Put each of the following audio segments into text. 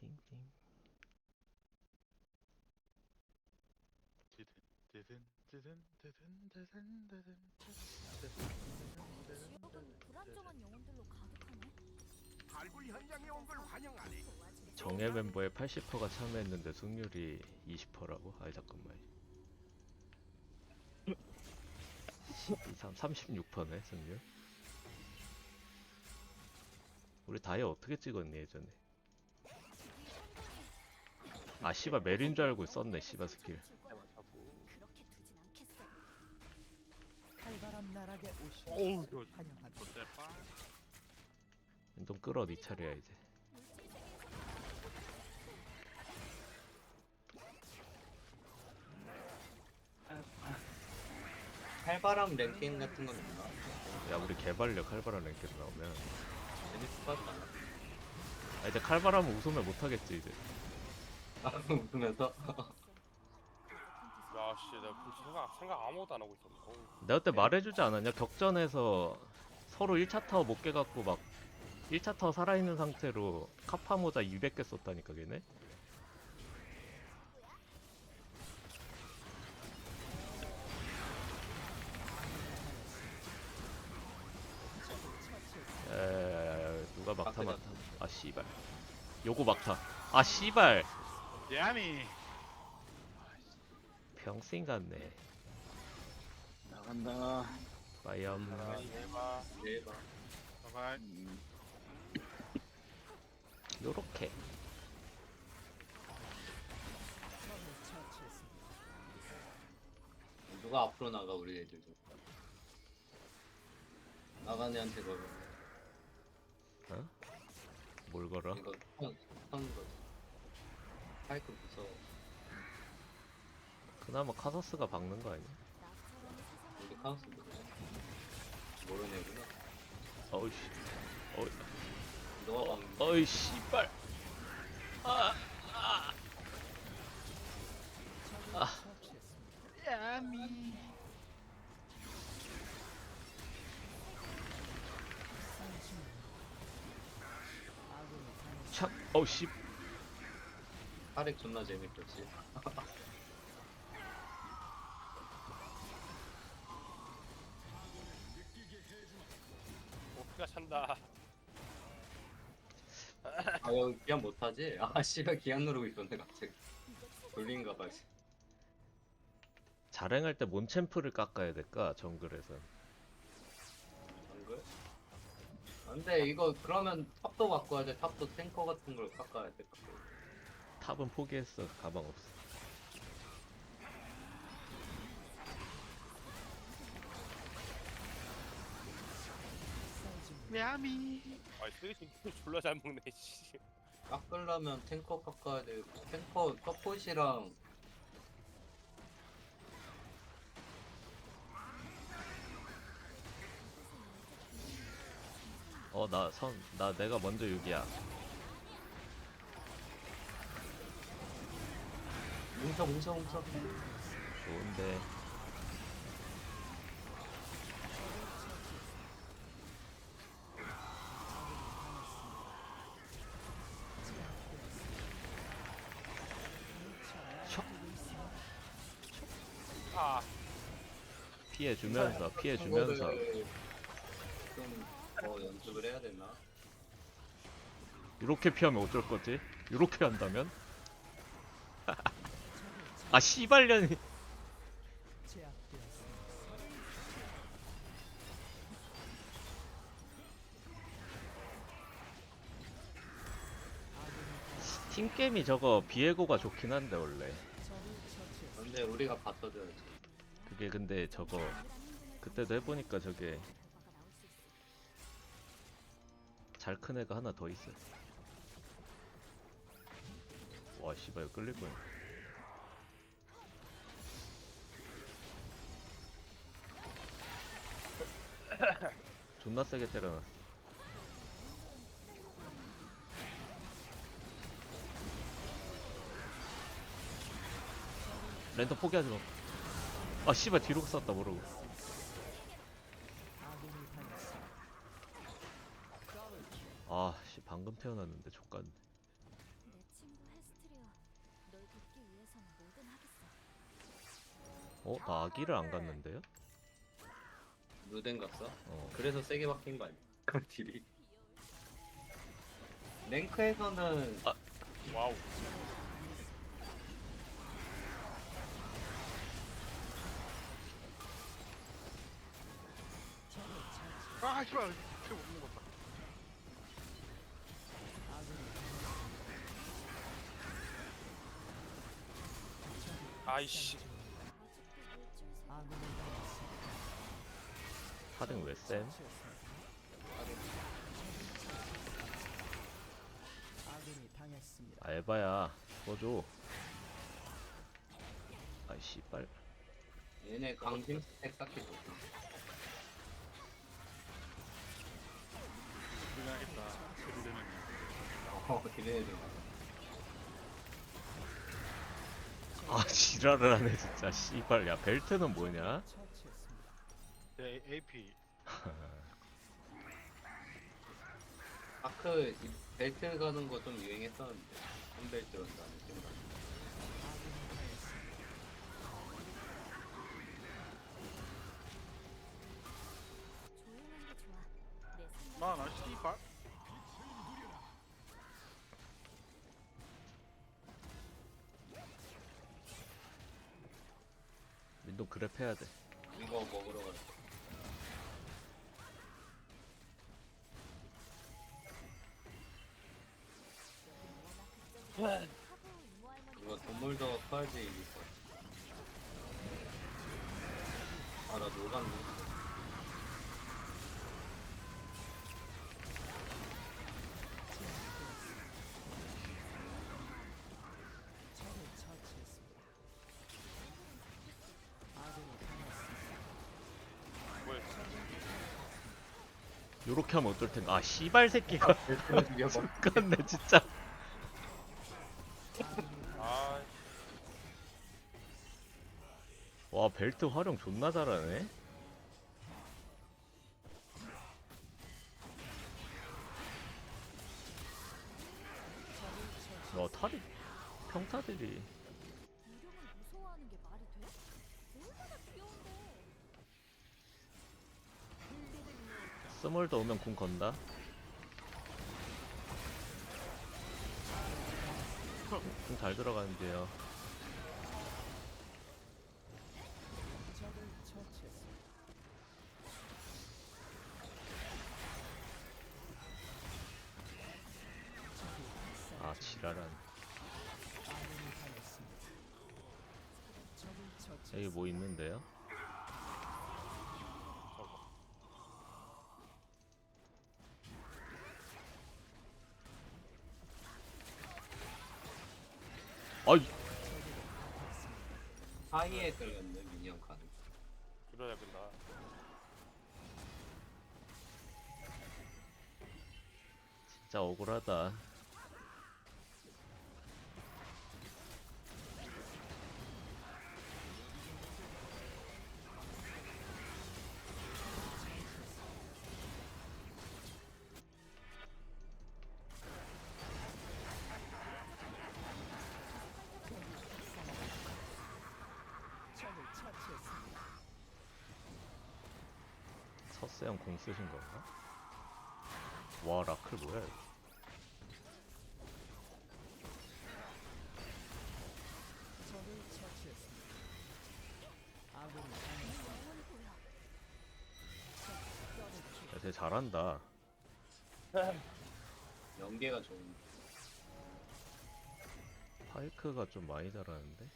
띵띵. 와중에 정예 멤버의 80%가 참여했는데 승률이 20%라고? 아니 잠깐만. 12, 3, 36%네 승률. 우리 다이아 어떻게 찍었니 예전에? 아 씨발 메린 줄 알고 썼네 씨발 스킬. 칼바람 나락에 오신 어우 이거 환영합니다. 좋대 빠좀 끌어 네 차례야 이제. 칼바람 랭킹 같은 건 있나? 야 우리 개발력 칼바람 랭크로 나오면 재밌을 것 같다. 아 이제 칼바람은 웃으면 못하겠지 이제. 아, 웃으면서 야 씨 내가 벌써 생각 생각 아무것도 안 하고 있었네 어우. 내가 그때 말해주지 않았냐? 격전에서 서로 1차 타워 못 깨갖고 막 1차 타워 살아있는 상태로 카파 모자 200개 썼다니까 걔네? 에 누가 막타 막타 아 씨발 요거 막타 아 씨발 야미 병신 같네 나간다. 대박. 바이바이 음, 요렇게 누가 앞으로 나가 우리 애들 좀. 나간 애한테 걸어. 어? 뭘 걸어? 이거 선, 선 거. 파이크 무서워. 그나마 카서스가 박는 거 아니야? 세상을 카우스 누구야? 모르는 애구나. 어이씨 어이 너가 방 어이 씨발 아, 촥 어우 씨 파렉 존나 재밌겠지. 오 피가 찬다 아 여기 기한 못하지? 아 씨가 기한 누르고 있었네 갑자기. 돌린가 봐. 씨. 자랭할 때 뭔 챔프를 깎아야 될까 정글에선 정글? 근데 이거 그러면 탑도 바꿔야 돼. 탑도 탱커 같은 걸 깎아야 돼. 탑은 포기했어. 가방 없어. 야미. 아이 쓰레기 졸라 잘 먹네 씨. 깎으려면 탱커 깎아야 돼. 탱커 서폿이랑 어 나 선 나 내가 먼저 6이야 뭉쳐 뭉쳐 뭉쳐. 좋은데 아 피해 주면서 피해 주면서 좀더 연습을 해야 되나? 이렇게 피하면 어쩔 거지? 이렇게 한다면? 아 제압되었습니다. 팀게임이 저거 비에고가 좋긴 한데 원래 근데 우리가 받쳐줘야지. 그게 근데 저거 그때도 해보니까 저게. 잘 큰 애가 하나 더 있어 와 씨발 이거 끌릴 거야 존나 세게 때려놨어 랜턴 포기하지 마아 씨발 뒤로 갔었다 모르고 아씨 방금 태어났는데 조간. 내 친구 헤스트리오 널 돕기 위해선 뭐든 하겠어 어? 나 아기를 안 갔는데요? 루덴 갔어? 어. 그래서 세게 바뀐 거 아니야? 그 딜이. 랭크에서는 와우. 아 씨발 것 봐. 아이씨. 서 하등 왜 쌤? 알바야 도와줘 아이 씨발 얘네 강심 스택 쌓기 좋다. 불가하겠다. 루덴은. 어, 기대해 줘. 아 지랄을 하네 진짜 씨발 야 벨트는 뭐냐? 내 AP. 아크 이 벨트 가는 거 좀 유행했었는데. 한 벨트였다. 느낌 조용한 게 좋아. 내 생각 나나 씨발. 민도 그랩 해야 돼 이거 먹으러 갈 거. 이거 동물도 커야지 이길 거. 아, 나 녹았네. 뭐야? 요렇게 하면 어떨 텐가 아 씨발 새끼가 죽여봐. 죽겠네 진짜 벨트 활용 존나 잘하네. 와 탈이 평타들이. 스몰도 오면 궁 건다. 궁 잘 들어가는데요 뭐 있는데요? 아이 사이에 들렸네, 미니언 카드. 그러야 된다. 진짜 억울하다 쓰신 건가? 와 라클 뭐야 이거. 야, 쟤 잘한다 연계가 좋은. 파이크가 좀 많이 잘하는데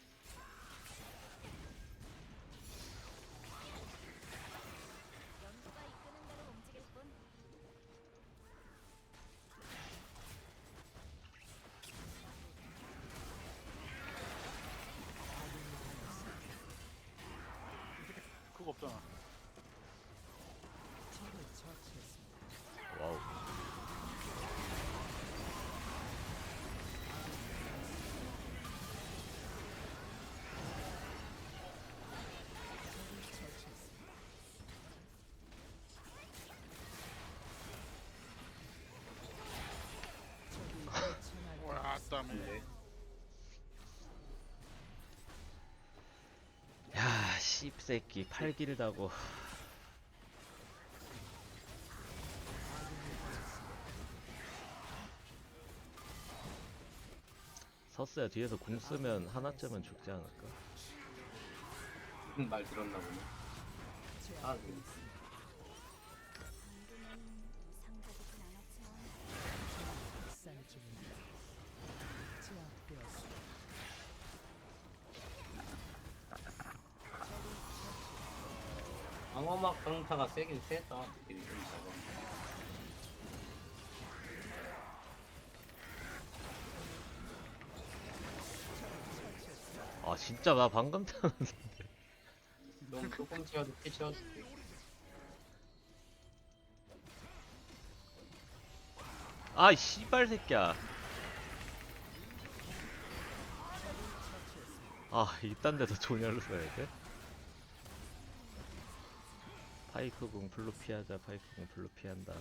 와, 땀에. 야 씹새끼 팔 길다고 서스야 뒤에서 궁 쓰면 하나쯤은 죽지 않을까? 무슨 말 들었나 보네. 아, 그방 강타가 세긴 세다. 딜이 좀 작아. 아 진짜 나 방금 타 너무 조금 치어도 피 치워줄게. 아이 씨발 새끼야 아 이딴 데서 조냐를 써야 돼? 파이크 궁 블루 피하자 파이크 궁 블루 피한다.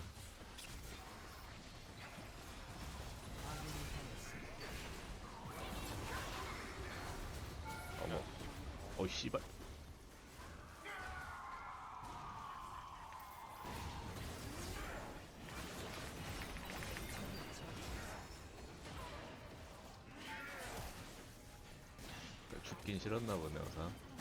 어머. 어 씨발. 죽긴 싫었나 보네 어사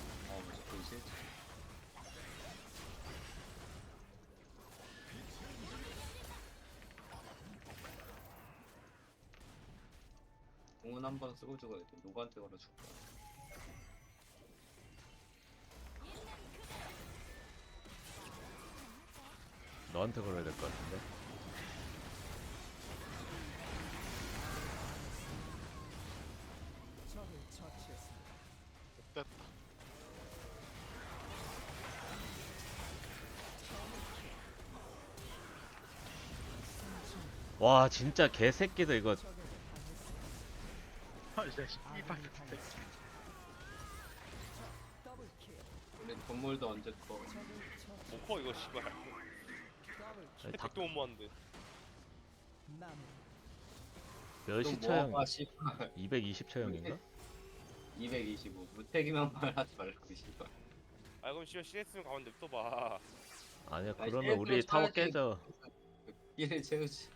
공은 한 번 쓰고 죽어야 돼. 누구한테 걸어 죽고. 너한테 걸어야 될 것 같은데. 됐다. 와 진짜 개새끼들 이거 아 당했습니다. 더블킬. 우리 건물도 언제 처치. 못커 이거 씨발 택도 못 모았는데 마무리. 몇시 또 처형 뭐하고 씨발. 220 처형인가? 225. 무태기만 말하지 말고 씨발. 아 그럼 씨발 CS면 가면 냅둬봐 아니야 아니, 그러면 우리 타워. 깨져 일을 채우지.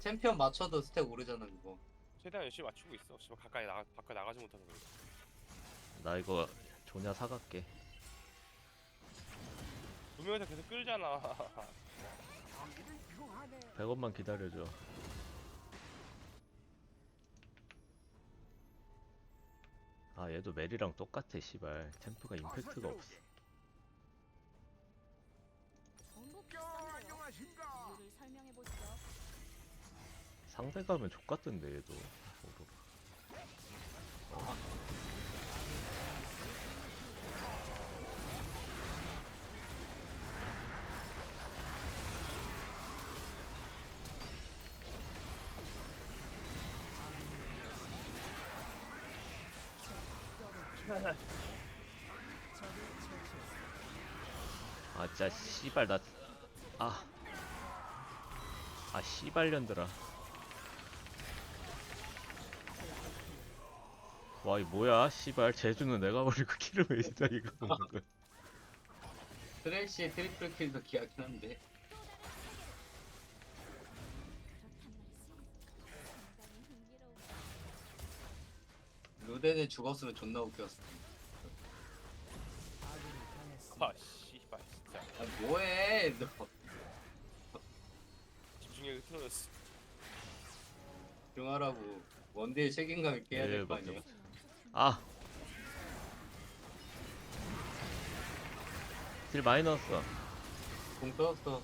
챔피언 맞춰도 스택 오르잖아 그거. 최대한 열심히 맞추고 있어. 씨발 가까이 나가 밖에 나가지 못해서 그래. 나 이거 조냐 사갈게. 두 명이서 계속 끌잖아. 100원만 기다려줘. 아 얘도 멜이랑 똑같아 씨발. 템프가 임팩트가 없어 상대 가면 족같던데 얘도 오로라. 아 진짜 씨발 나 아. 아 씨발년들아 와 이 뭐야 씨발 제주는 내가 버리고 키를 왜 진짜 이거 트레이시의 트리플 킬도 기하긴 한데. 루덴에 죽었으면 존나 웃겼어. 아 씨발 진짜 아 뭐해 너. 집중력이 틀어졌어 중하라고 원딜 책임감 있게 해야 예, 될거 맞죠, 아니야. 아! 딜 많이 넣었어 공 떠왔어.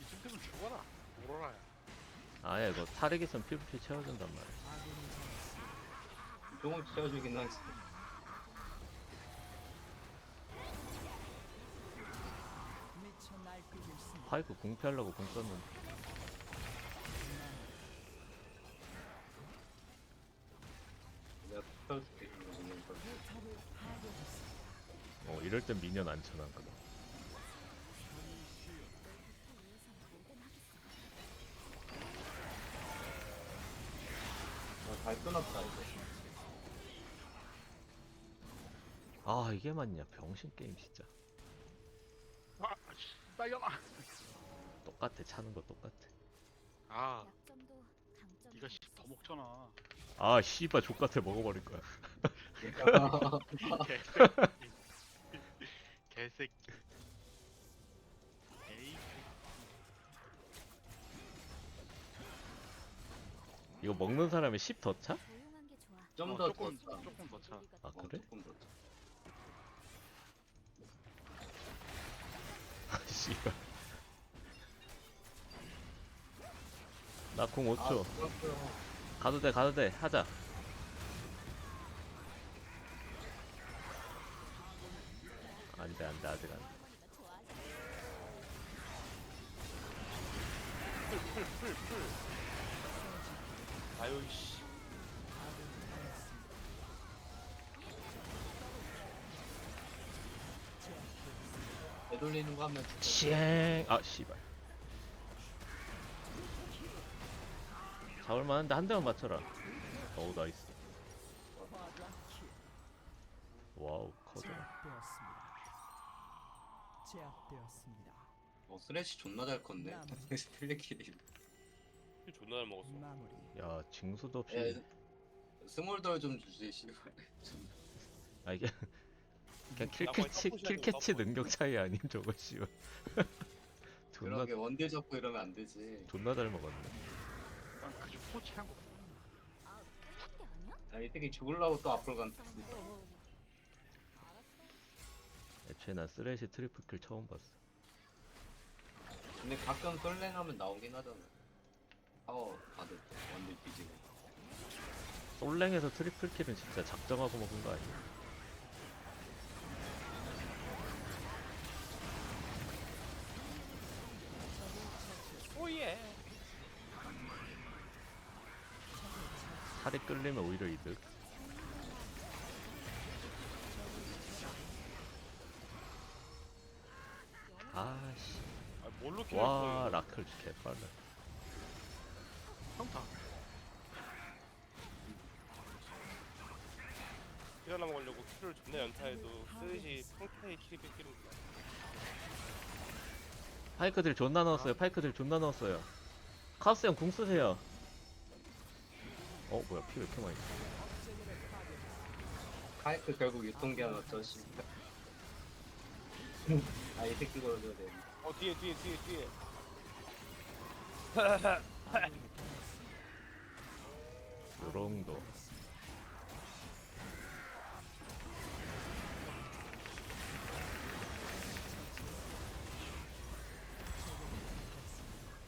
이쯤 되면 죽어라. 오로라야. 아야 이거 타르기 있으면 PVP 채워준단 말이야. 조금 채워주긴 하지. 파이크 궁 피하려고 궁 썼는데 이럴 땐 미녀 난처한거다 어, 잘 끊었다 이거. 아 이게 맞냐? 병신 게임 진짜. 아, 딸려라. 똑같아 차는 거 똑같아. 아, 니가 씨더 먹잖아. 아 씨발 족같아 먹어버릴 거야. 그러니까. 개새끼. 에이, 이거 먹는 사람이 10더 차? 조용한 게 좋아. 좀 어, 더 조금, 더 조금 더 차. 아 어, 그래? 조금 더 차. 씨발 나공 아, 5초 그렇구나. 가도 돼 가도 돼 하자 안돼 안돼 아직 안돼. 아유 씨. 되돌리는 거 하면 ცი엥 아 씨발 잡을 만한데 한 대만 맞춰라 어우 나이스 와우 커져라 제압되었습니다. 제압되었습니다. 어 쓰레쉬 존나 잘 컸네. 킬 존나 잘 먹었어. 마무리. 야 징수도 없이 야, 스몰돌 좀 주지 씨발. 아 이게 그냥 나 킬캐치 킬캐치. 능력 차이 아님 저거 씨발 존나 그러게 원딜 잡고 이러면 안 되지. 존나 잘 먹었네 난 그저 포치한 거. 아, 아니야? 아, 이 새끼 죽을라고 또 앞으로 간. 어, 애초에 난 쓰레쉬 트리플 킬 처음 봤어 근데 가끔 솔랭하면 나오긴 하잖아. 파워 받을 때 원딜 뒤지고. 솔랭에서 트리플 킬은 진짜 작정하고 먹은 거 아니야 오예. 살이 끌리면 오히려 이득 뭘로 킬을 와 쳐? 라클 개빨라 평타. 킬 하나 먹으려고 킬을 존나 연타해도 쓰레기 평타에 킬이 뺏기는 거야. 파이크들 존나 넣었어요 파이크들 존나 넣었어요 카우스 형 궁 쓰세요 어 뭐야 피 왜 이렇게 많이 나? 카이크 결국 유통기한 어쩌 씨발. 아이 새끼 걸어줘야 돼. 어 뒤에 뒤에 뒤에 뒤에. 요정도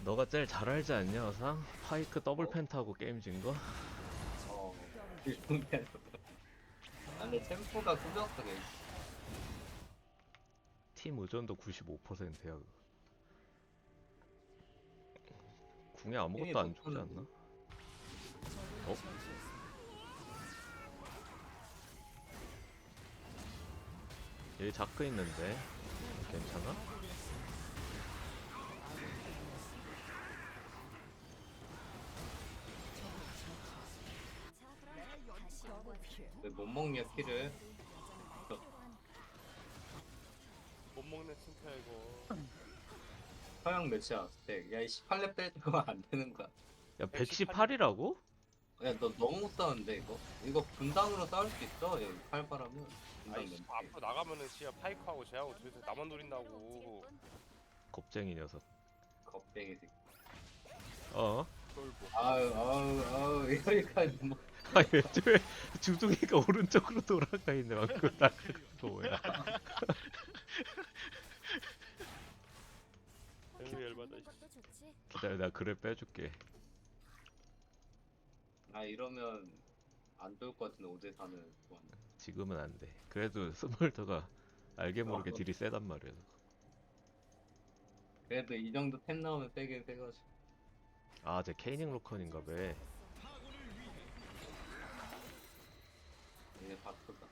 너가 제일 잘 알지 않냐 어상? 파이크 더블 펜 타고 게임 진거? 어. 아, 근데 템포가 꾸덕하게. 팀 의존도 95%야 그거 궁에 아무것도 안 죽지 않나? 어? 여기 자크 있는데 괜찮아? 자, 그럼 다시 연구하자. 왜못 먹냐. 여자는 말대로 하니까. 못 먹는 칭크야 이거. 서양 몇이야 스택. 야 이 18렙 때 때면 안 되는 거야. 야 118이라고? 야 너 너무 못 싸우는데 이거? 이거 분당으로 싸울 수 있어? 분당 아니 씨, 앞으로 나가면은 씨야 파이크하고 쟤하고 둘이서 나만 노린다고. 겁쟁이 녀석 겁쟁이 새끼. 어? 돌보. 아유 아유 아유 이러니까 뭐 아니 왜 주둥이가 오른쪽으로 돌아가 있네 나 그거 뭐야 에이 열받아. 씨. 것도 좋지. 기다려 나 글을 빼줄게. 아 이러면 안 좋을 것 같은데 5대 4는 지금은 안돼. 그래도 스몰더가 알게 모르게 어. 딜이 세단 말이야. 그래도 이 정도 템 나오면 세긴 세가지고 아쟤 케이닝 로컨인가 봐. 이게 바쁘다.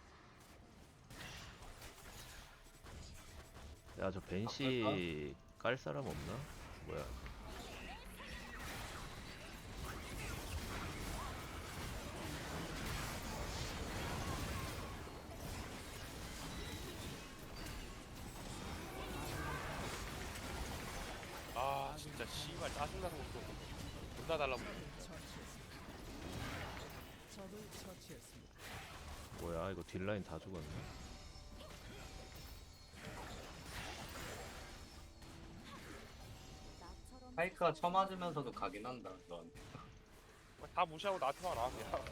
야저 벤시 깔 사람 없나? 뭐야 진짜 씨발 짜증나서 못 써. 존나 달라붙어. 적을 처치했습니다. 뭐야 이거 딜라인 다 죽었네 나처럼 파이크가 쳐맞으면서도 가긴 한다 넌 다 무시하고 나한테만 와 그냥.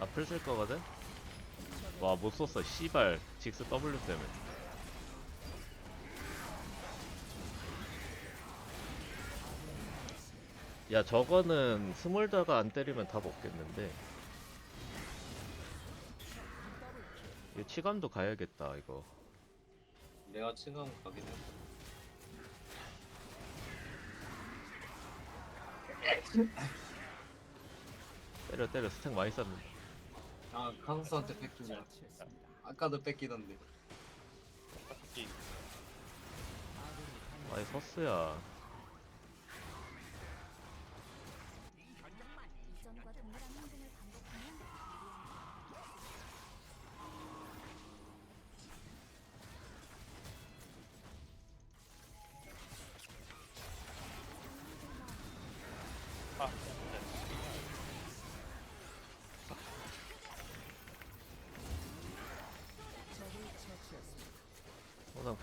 나풀 쓸 거거든? 와 못 썼어 씨발 직스 W 때문에 야 저거는 스몰더가 안 때리면 다 먹겠는데. 이거 치감도 가야겠다 이거. 내가 지금 가긴 했어 때려 때려. 스택 많이 쌓는다. 아 카소스한테 뺏기냐. 아까도 뺏기던데. 아이 서스야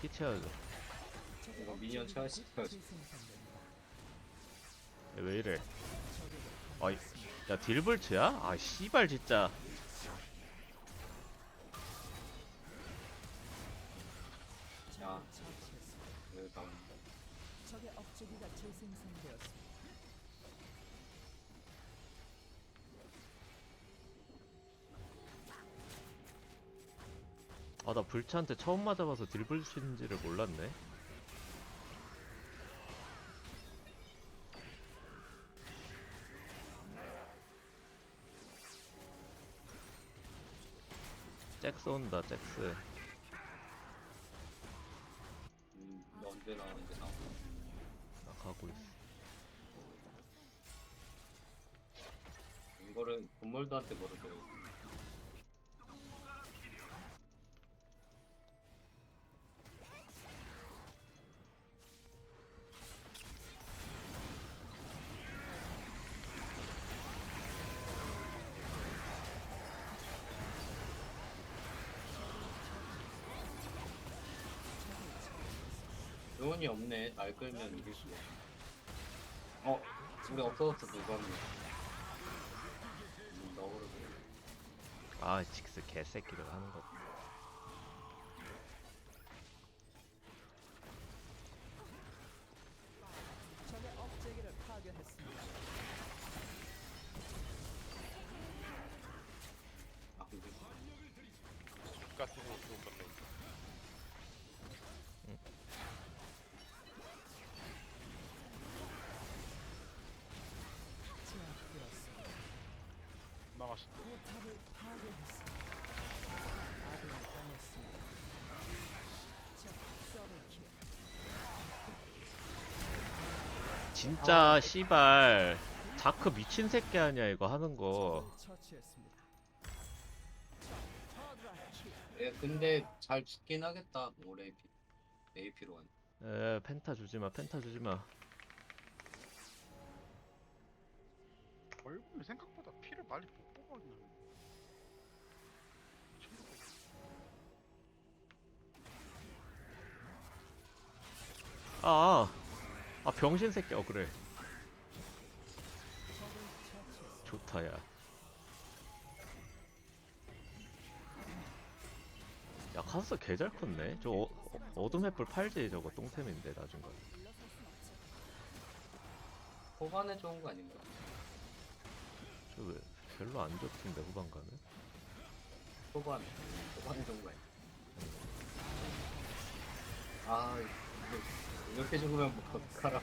피치해야죠 적의 이거 미니언. 재생산됩니다. 야, 왜 이래 아이 야 딜블츠야? 아 씨발 진짜 아 나 불차한테 처음 맞아봐서 딜블츠인지를 몰랐네. 잭스 온다 잭스. 음, 너 언제 나오는지 나와 나 가고 있어. 이거를 건물도한테 모르고 요 원이 없네. 날 끌면 이길 수 어? 우리 없어졌어 누가 음, 너그러고 아 직스 개새끼를 하는 거 진짜 씨발 자크 미친 새끼 아니야 이거 하는 거. 예, 근데 잘 죽긴 하겠다 올해 AP AP로 한에 펜타 주지 마 펜타 주지 마 얼굴 생각보다 피를 많이 못 뽑았네. 아, 아 병신 새끼 어 그래. 좋다 야. 야 카스 개잘 컸네. 저 어, 어, 어둠 햇불 팔지 저거 똥템인데 나중 거. 물러설 순 없지. 후반에 좋은 거 아닌가? 저 왜 별로 안 좋던데 후반 가면? 후반 후반에 좋은 거 아니야? 아 이거 이렇게 죽으면 뭐 어떡하라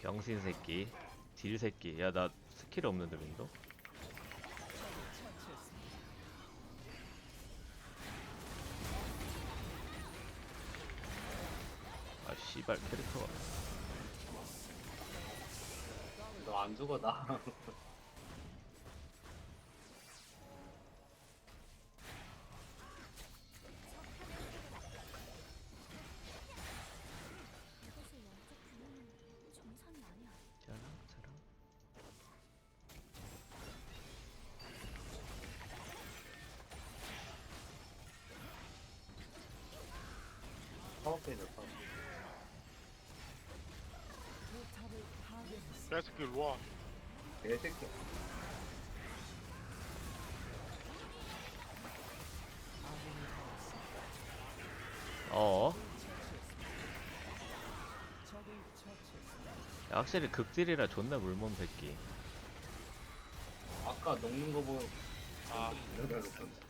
병신 새끼, 딜 새끼. 야 나 스킬 없는데 처치했습니다. 아 씨발 캐릭터가. 너 안 죽어 나. 파. 포탑을 파괴했습니다. 야, 이 새끼 일로 와. 개새끼. 어. 확실히 극딜이라 존나 물몸 새끼. 아까 녹는 거 보고 아 적을 처치했습니다.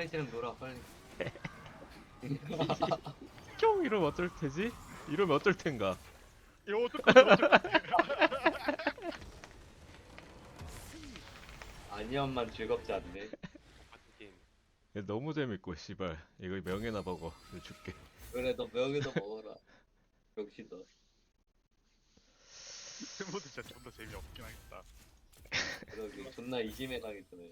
쓰레기는 놀아 빨리. 형 이러면 어쩔 테지? 이러면 어쩔 텐가? 이거 어떡하지? 아니엄만 즐겁지 않네. 이거 너무 재밌고 씨발 이거 명예나 먹어 이거 줄게 그래 너 명예도 먹어라. 역시도. 스모드 진짜 존나 재미없긴 하겠다. 그러게 존나 이심해 당했잖아.